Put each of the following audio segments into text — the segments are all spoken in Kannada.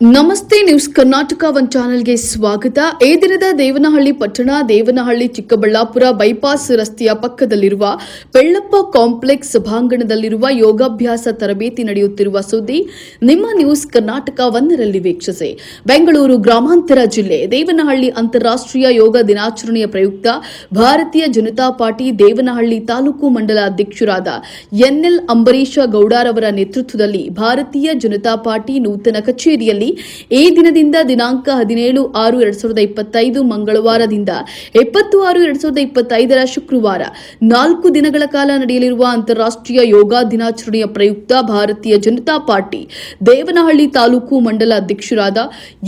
ನಮಸ್ತೆ ನ್ಯೂಸ್ ಕರ್ನಾಟಕ ಒನ್ ಚಾನೆಲ್ಗೆ ಸ್ವಾಗತ. ಈ ದಿನದ ದೇವನಹಳ್ಳಿ ಪಟ್ಟಣ, ದೇವನಹಳ್ಳಿ ಚಿಕ್ಕಬಳ್ಳಾಪುರ ಬೈಪಾಸ್ ರಸ್ತೆಯ ಪಕ್ಕದಲ್ಲಿರುವ ಬೆಳ್ಳಪ್ಪ ಕಾಂಪ್ಲೆಕ್ಸ್ ಸಭಾಂಗಣದಲ್ಲಿರುವ ಯೋಗಾಭ್ಯಾಸ ತರಬೇತಿ ನಡೆಯುತ್ತಿರುವ ಸುದ್ದಿ ನಿಮ್ಮ ನ್ಯೂಸ್ ಕರ್ನಾಟಕ ಒಂದರಲ್ಲಿ ವೀಕ್ಷಿಸಿ. ಬೆಂಗಳೂರು ಗ್ರಾಮಾಂತರ ಜಿಲ್ಲೆ ದೇವನಹಳ್ಳಿ ಅಂತಾರಾಷ್ಟ್ರೀಯ ಯೋಗ ದಿನಾಚರಣೆಯ ಪ್ರಯುಕ್ತ ಭಾರತೀಯ ಜನತಾ ಪಾರ್ಟಿ ದೇವನಹಳ್ಳಿ ತಾಲೂಕು ಮಂಡಲ ಅಧ್ಯಕ್ಷರಾದ ಎನ್ಎಲ್ ಅಂಬರೀಶ ಗೌಡರವರ ನೇತೃತ್ವದಲ್ಲಿ ಭಾರತೀಯ ಜನತಾ ಪಾರ್ಟಿ ನೂತನ ಕಚೇರಿಯಲ್ಲಿ ಈ ದಿನದಿಂದ ದಿನಾಂಕ ಹದಿನೇಳು ಆರು ಎರಡ್ ಸಾವಿರದ ಇಪ್ಪತ್ತೈದು ಮಂಗಳವಾರದಿಂದ ಎಪ್ಪತ್ತು ಆರು ಎರಡ್ ಸಾವಿರದ ಇಪ್ಪತ್ತೈದರ ಶುಕ್ರವಾರ ನಾಲ್ಕು ದಿನಗಳ ಕಾಲ ನಡೆಯಲಿರುವ ಅಂತಾರಾಷ್ಟ್ರೀಯ ಯೋಗ ದಿನಾಚರಣೆಯ ಪ್ರಯುಕ್ತ ಭಾರತೀಯ ಜನತಾ ಪಾರ್ಟಿ ದೇವನಹಳ್ಳಿ ತಾಲೂಕು ಮಂಡಲ ಅಧ್ಯಕ್ಷರಾದ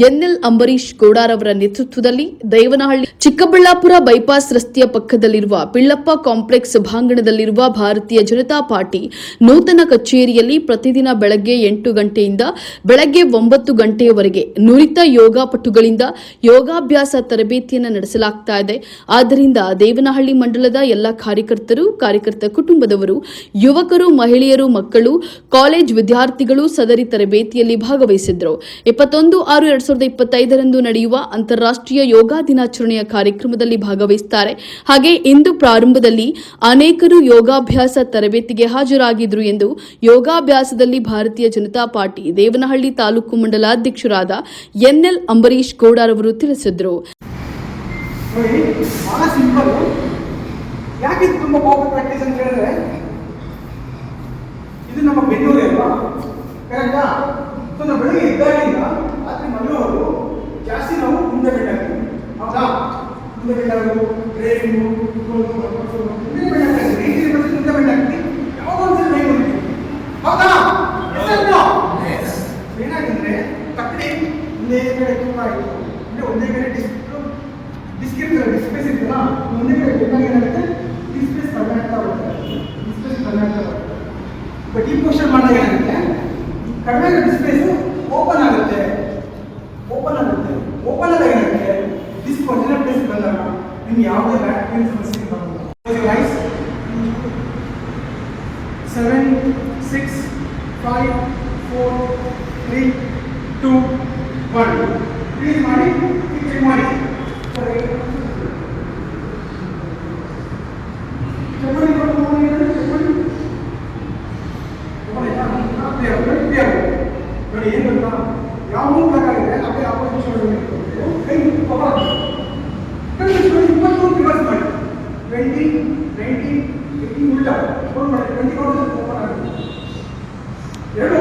ಎನ್ಎಲ್ ಅಂಬರೀಶ್ ಗೌಡರವರ ನೇತೃತ್ವದಲ್ಲಿ ದೇವನಹಳ್ಳಿ ಚಿಕ್ಕಬಳ್ಳಾಪುರ ಬೈಪಾಸ್ ರಸ್ತೆಯ ಪಕ್ಕದಲ್ಲಿರುವ ಪಿಳ್ಳಪ್ಪ ಕಾಂಪ್ಲೆಕ್ಸ್ ಸಭಾಂಗಣದಲ್ಲಿರುವ ಭಾರತೀಯ ಜನತಾ ಪಾರ್ಟಿ ನೂತನ ಕಚೇರಿಯಲ್ಲಿ ಪ್ರತಿದಿನ ಬೆಳಗ್ಗೆ ಎಂಟು ಗಂಟೆಯಿಂದ ಬೆಳಗ್ಗೆ ಒಂಬತ್ತು ಗಂಟೆಯವರೆಗೆ ನುರಿತ ಯೋಗಾಪಟುಗಳಿಂದ ಯೋಗಾಭ್ಯಾಸ ತರಬೇತಿಯನ್ನು ನಡೆಸಲಾಗ್ತಾ ಇದೆ. ಆದ್ದರಿಂದ ದೇವನಹಳ್ಳಿ ಮಂಡಲದ ಎಲ್ಲ ಕಾರ್ಯಕರ್ತರು, ಕಾರ್ಯಕರ್ತ ಕುಟುಂಬದವರು, ಯುವಕರು, ಮಹಿಳೆಯರು, ಮಕ್ಕಳು, ಕಾಲೇಜ್ ವಿದ್ಯಾರ್ಥಿಗಳು ಸದರಿ ತರಬೇತಿಯಲ್ಲಿ ಭಾಗವಹಿಸಿದ್ರು ಇಪ್ಪತ್ತೊಂದು ಆರು ಎರಡ್ ಸಾವಿರದ ಇಪ್ಪತ್ತೈದರಂದು ನಡೆಯುವ ಅಂತಾರಾಷ್ಟ್ರೀಯ ಯೋಗ ದಿನಾಚರಣೆಯ ಕಾರ್ಯಕ್ರಮದಲ್ಲಿ ಭಾಗವಹಿಸುತ್ತಾರೆ ಹಾಗೆ ಇಂದು ಪ್ರಾರಂಭದಲ್ಲಿ ಅನೇಕರು ಯೋಗಾಭ್ಯಾಸ ತರಬೇತಿಗೆ ಹಾಜರಾಗಿದ್ರು ಎಂದು ಯೋಗಾಭ್ಯಾಸದಲ್ಲಿ ಭಾರತೀಯ ಜನತಾ ಪಾರ್ಟಿ ದೇವನಹಳ್ಳಿ ತಾಲೂಕು ಮಂಡಲ ಅಧ್ಯಕ್ಷರಾದ ಎನ್ಎಲ್ ಅಂಬರೀಶ್ ಗೌಡರವರು ತಿಳಿಸಿದರು ಇದು ನಮ್ಮ ಜಾಸ್ತಿ ನಾವು ಮುಂದೆ ಬೆಟ್ಟಾಗ್ತೀವಿ ಹೌದಾ ಮುಂದೆ ಬೆಟ್ಟಾಗೋದು ಡ್ರೈವಿಂಗು ಮುಂದೆ ಕಡಿಮೆ ಡಿಸ್ಪೇಸ್ ಓಪನ್ ಆಗುತ್ತೆ ಓಪನ್ ಆಗುತ್ತೆ ಓಪನ್ ಆದಾಗ ಏನಾಗುತ್ತೆ ಡಿಸ್ಕ್ ಒಂದೇ ಪ್ಲೇಸ್ ಬಂದಾಗ ನಿಮ್ಗೆ ಯಾವುದೇ ಬ್ಯಾಕ್ ಪೇನ್ ಸಮಸ್ಯೆ ಬರೋದಿಲ್ಲ rise seven six five four three two one please ಮಾಡಿ ಚೆಕ್ ಮಾಡಿ ಸರಿ ನೋಡಿ, ಏನು ಯಾವ ಬೇಕಾಗಿದೆ ಅದೇ ಆಪೋಸಿಷನ್ ಕೈ ಪವರ್ ಕೈ ಇಪ್ಪತ್ತು ರಿವರ್ಸ್ ಮಾಡಿ. ಟ್ವೆಂಟಿ ನೈಂಟಿ ಏಯ್ಟಿ ಉಲ್ಟ ಫೋನ್ ಮಾಡಿ. ಟ್ವೆಂಟಿ ಓಪನ್ ಆಗುತ್ತೆ. ಎರಡು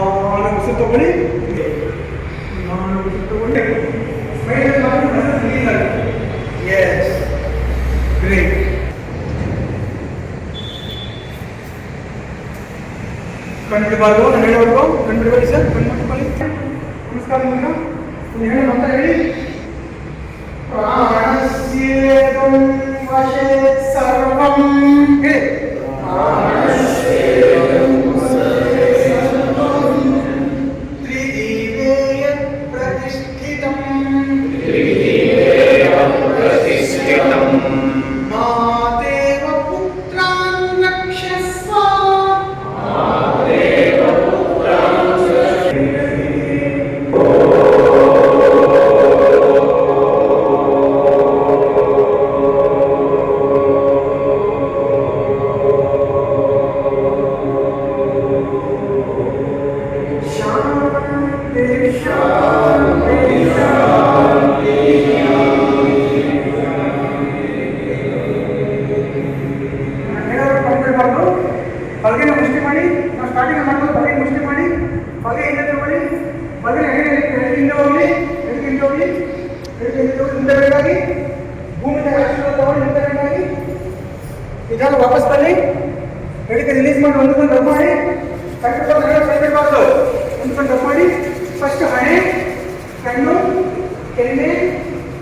ನಿಧಾನ ಉಸಿರು ತಗೊಳ್ಳಿ ನಿಧಾನ ಉಸಿರು ತಗೊಳ್ಳಿ ಸ್ಮೈಲ್ ರಿಲೀಸ್ ಆಗುತ್ತೆ ಎಸ್ ಗ್ರೇಟ್ ಕಂಡುಬಿಡಬಾರ್ದು ನಾನು ಹೇಳೋವರೆಗೂ ಕಂಡುಬಿಡಬೇಡಿ ಸರ್ ಕಣ್ಣು ಮುಚ್ಕೊಳ್ಳಿ ನಮಸ್ಕಾರ ನಿಮ್ಮನ್ನ ಒಂದು ಹೇಳಿ ಅಂತ ಹೇಳಿ ಪ್ರಾಣಸ್ಯೇದಂ ವಶೇ ಸರ್ವಂ ಹೇಳಿ ತ್ರಿದಿವೇಯ ನಿಧಾನ ವಾಪಸ್ ಬನ್ನಿ ಹೇಳಿಕೆ ರಿಲೀಸ್ ಮಾಡಿ ಒಂದು ಕಣ್ಣು ರಬ್ ಮಾಡಿ ಕೈಬಿಡಬಾರ್ದು ಒಂದು ಕಣ್ಣು ರಬ್ ಮಾಡಿ ಫಸ್ಟ್ ಹಣೆ ಕಣ್ಣು ಕೆನ್ನೆ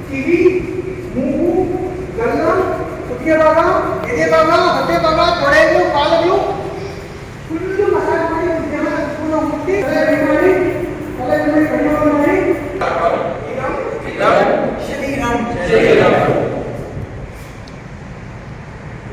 ಕಿವಿ ಮೂಗು ಗಲ್ಲ ಕುತ್ತಿಗೆ ಭಾಗ ಎದೆ ಭಾಗ ಹೊಟ್ಟೆ ಭಾಗ ತೊಡೆಗಳು ಕಾಲುಗಳು ಫುಲ್ಲು ಮಸಾಜ್ ಮಾಡಿ ಒಂದು ಜನ ಪೂರ್ಣ ಮುಟ್ಟಿ ತಲೆ ready ಮಾಡಿ ತಲೆ ready ಮಾಡಿ ಕಣ್ಣು ಮಾಡಿ ಶ್ರೀರಾಮ್